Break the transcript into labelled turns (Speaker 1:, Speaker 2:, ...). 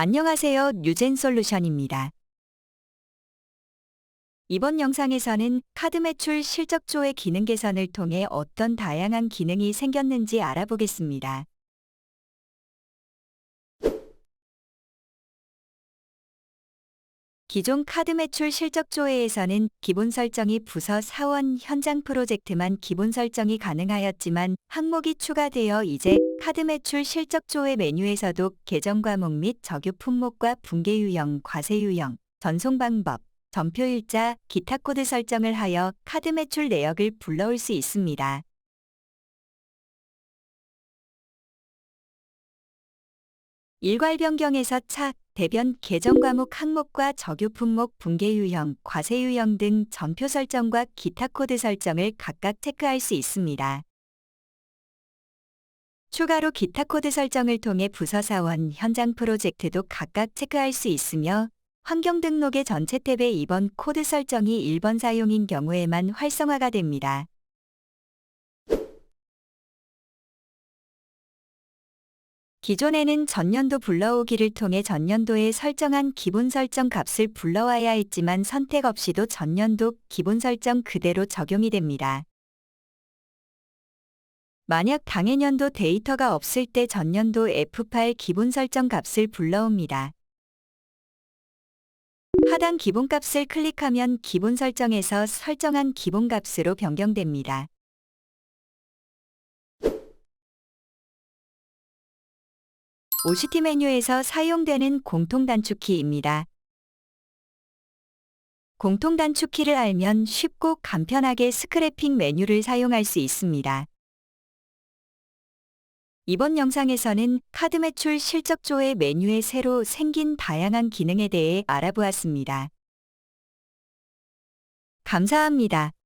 Speaker 1: 안녕하세요. 뉴젠 솔루션입니다. 이번 영상에서는 카드 매출 실적조의 기능 개선을 통해 어떤 다양한 기능이 생겼는지 알아보겠습니다. 기존 카드 매출 실적 조회에서는 기본 설정이 부서 사원 현장 프로젝트만 기본 설정이 가능하였지만 항목이 추가되어 이제 카드 매출 실적 조회 메뉴에서도 계정 과목 및 적유 품목과 붕괴 유형, 과세 유형, 전송 방법, 전표 일자, 기타 코드 설정을 하여 카드 매출 내역을 불러올 수 있습니다. 일괄 변경에서 차, 대변, 계정 과목 항목과 적유 품목, 붕괴 유형, 과세 유형 등 전표 설정과 기타 코드 설정을 각각 체크할 수 있습니다. 추가로 기타 코드 설정을 통해 부서 사원, 현장 프로젝트도 각각 체크할 수 있으며 환경 등록의 전체 탭에 이번 코드 설정이 1번 사용인 경우에만 활성화가 됩니다. 기존에는 전년도 불러오기를 통해 전년도에 설정한 기본 설정 값을 불러와야 했지만 선택 없이도 전년도 기본 설정 그대로 적용이 됩니다. 만약 당해년도 데이터가 없을 때 전년도 F8 기본 설정 값을 불러옵니다. 하단 기본값을 클릭하면 기본 설정에서 설정한 기본값으로 변경됩니다. OCT 메뉴에서 사용되는 공통 단축키입니다. 공통 단축키를 알면 쉽고 간편하게 스크래핑 메뉴를 사용할 수 있습니다. 이번 영상에서는 카드 매출 실적조회 메뉴에 새로 생긴 다양한 기능에 대해 알아보았습니다. 감사합니다.